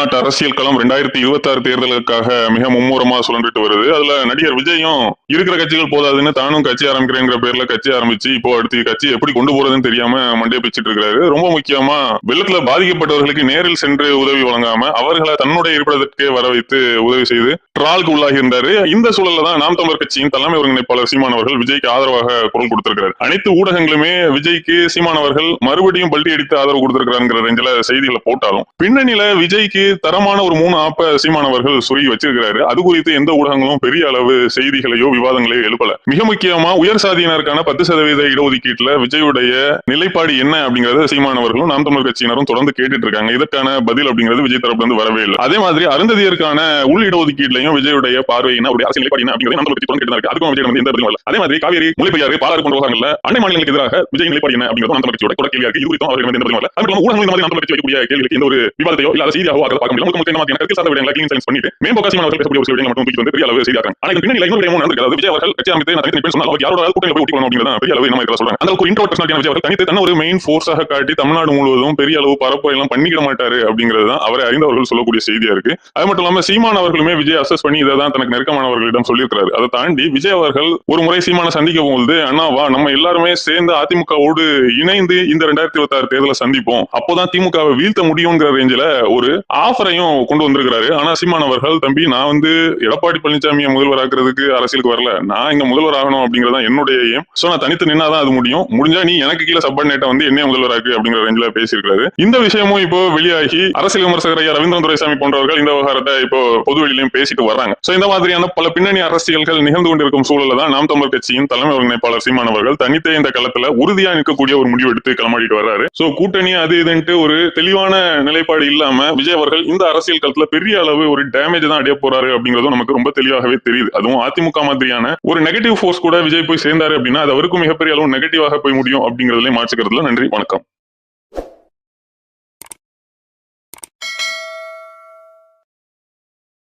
தமிழ்நாட்டு அரசியல் களம் ரெண்டாயிரத்தி இருபத்தி ஆறு தேர்தலுக்காக மிக மும்முரமா சுழன்றுட்டு வருது. அதுல நடிகர் விஜயும் இருக்கிற கட்சிகள் போதாதுன்னு தானும் கட்சி ஆரம்பிக்கிறேங்கிற பேர்ல கட்சி ஆரம்பிச்சு இப்போ அடுத்து கட்சி எப்படி கொண்டு போறதுன்னு தெரியாம மண்டே பிச்சுட்டு இருக்காரு ரொம்ப முக்கியமா வெள்ளத்துல பாதிக்கப்பட்டவர்களுக்கு நேரில் சென்று உதவி வழங்காம அவர்களை தன்னுடைய இருப்பிடத்திற்கே வர வைத்து உதவி செய்து ட்ரால்க்கு உள்ளாகி இருந்தாரு இந்த சூழல்ல தான் நாம் தமிழர் கட்சியின் தலைமை ஒருங்கிணைப்பாளர் சீமான் அவர்கள் விஜய்க்கு ஆதரவாக குரல் கொடுத்திருக்கிறார். அனைத்து ஊடகங்களுமே விஜய்க்கு சீமான் அவர்கள் மறுபடியும் பல்டி அடித்து ஆதரவு கொடுத்திருக்கிறாங்கிற ரேஞ்சில செய்திகளை போட்டாலும் பின்னணியில விஜய்க்கு தரமான ஒரு மூணு ஆப்ப சீமானவர்கள் சுருகி வச்சிருக்கிறாரு. அது குறித்து எந்த ஊடகங்களும் பெரிய அளவு செய்திகளையோ விவாதங்களையோ எழுப்பல. மிக முக்கியமா உயர் சாதியினருக்கான பத்து சதவீத இடஒதுக்கீட்டுல விஜயுடைய நிலைப்பாடு என்ன அப்படிங்கறத சீமானவர்களும் நாம் தமிழர் கட்சியினரும் தொடர்ந்து கேட்டுட்டு இருக்காங்க இதற்கான பதில் அப்படிங்கிறது விஜய் தரப்புல இருந்து வரவே இல்லை. அதே மாதிரி அருந்ததியருக்கான உள் இடஒதுக்கீட்லையும் விஜயுடைய பார்வை என்ன அவருடைய அரசியல் நிலைப்பாடு என்ன அப்படிங்கிறது நாம் தமிழர் கட்சி தொடர்ந்து கேட்டு இருக்கு. அதுக்கும் விஜய் எந்த பதிலும் வரல. அதே மாதிரி காவேரி முல்லைப்பெரியாறு பாலாறு போன்ற விவகாரங்கள்ல அண்டை மாநிலங்களுக்கு எதிராக விஜய் நிலைப்பாடு என்ன அப்படிங்கிறது நாம் தமிழர் கட்சியோட தொடர் கேள்வியாக இருக்கு. இது குறித்தும் அவர்கள் வந்து எந்த பதிலும் வரல. அது ஊடகங்கள் இந்த மாதிரி நாம் தமிழர் கட்சி வைக்கக்கூடிய கேள்விக்கு எந்த ஒரு விவாதத்தையோ இல்ல செய்தியாகவோ பார்க்க முடியல. என்ன கருத்து சார்ந்த விடயங்களை கிளீன் பண்ணிட்டு அவர்கள் பேசக்கூடிய ஒரு விடயங்களை மட்டும் தூக்கி வந்து பெரிய அளவு ஆனா இது இன்னொரு விடயமும் நடந்திருக்கு. அதாவது விஜய் அவர்கள் கட்சி அமைத்து நான் தனித்து சொன்னால் அவர் யாரோட போய் அப்படிங்கிறத பெரிய அளவு சொல்றாங்க. அந்த ஒரு இன்ட்ரோட் பர்சனாலிட்டி விஜய் தனித்து தன்னை ஒரு மெயின் ஃபோர்ஸாக காட்டி தமிழ்நாடு முழுவதும் பெரிய அளவு பரப்புரை எல்லாம் பண்ணிக்கிட மாட்டாரு அப்படிங்கிறது தான் அவரை அறிந்தவர்கள் சொல்லக்கூடிய செய்தியா இருக்கு. அது மட்டும் இல்லாம சீமான் அவர்களுமே விஜய் அசஸ் பண்ணி இதை தான் தனக்கு நெருக்கமானவர்களிடம் சொல்லியிருக்கிறாரு. அதை தாண்டி விஜய் அவர்கள் ஒரு முறை சீமான சந்திக்க போகுது அண்ணா வா நம்ம எல்லாருமே சேர்ந்து அதிமுகவோடு இணைந்து இந்த ரெண்டாயிரத்தி இருபத்தி ஆறு தேர்தலை சந்திப்போம். அப்போதான் திமுகவை வீழ்த்த முடியுங்கிற ரேஞ்சில ஒரு ஆஃபரையும் கொண்டு வந்திருக்கிறாரு. ஆனா சீமான் அவர்கள் தம்பி நான் வந்து எடப்பாடி பழனிசாமியை முதல்வராக்குறதுக்கு அரசியலுக்கு வரல. நான் இங்க முதல்வர் ஆகணும் அப்படிங்கறதான் என்னுடைய எய்ம். சோ நான் தனித்து நின்னாதான் அது முடியும். முடிஞ்சா நீ எனக்கு கீழே சப்பார்டினேட்டா வந்து என்னைய முதல்வராக்கு அப்படிங்கிற ரேஞ்சில பேசியிருக்காரு இந்த விஷயமும் இப்போ வெளியாகி அரசியல் விமர்சகர் ஐயா ரவீந்திரன் துரைசாமி போன்றவர்கள் இந்த விவகாரத்தை இப்போ பொதுவெளியிலையும் பேசிட்டு வர்றாங்க. சோ இந்த மாதிரியான பல பின்னணி அரசியல்கள் நிகழ்ந்து கொண்டிருக்கும் சூழல தான் நாம் தமிழர் கட்சியின் தலைமை ஒருங்கிணைப்பாளர் சீமான் அவர்கள் தனித்தே இந்த களத்துல உறுதியா நிற்கக்கூடிய ஒரு முடிவு எடுத்து களமாடிட்டு வர்றாரு. சோ கூட்டணி அது இதுன்ட்டு ஒரு தெளிவான நிலைப்பாடு இல்லாம விஜய் அவர்கள் இந்த அரசியல் களத்துல பெரிய அளவு ஒரு டேமேஜ் தான் அடைய போறாரு அப்படிங்கறதும் நமக்கு ரொம்ப தெளிவாகவே தெரியுது. அதுவும் அதிமுக மாதிரியான ஒரு நெகட்டிவ் ஃபோர்ஸ் கூட விஜய் போய் சேர்ந்தாரு அப்படின்னா அது அவருக்கும் மிகப்பெரிய அளவு நெகட்டிவாக போய் முடியும் அப்படிங்கறதுல மாற்றுக்கிறதுல நன்றி வணக்கம்.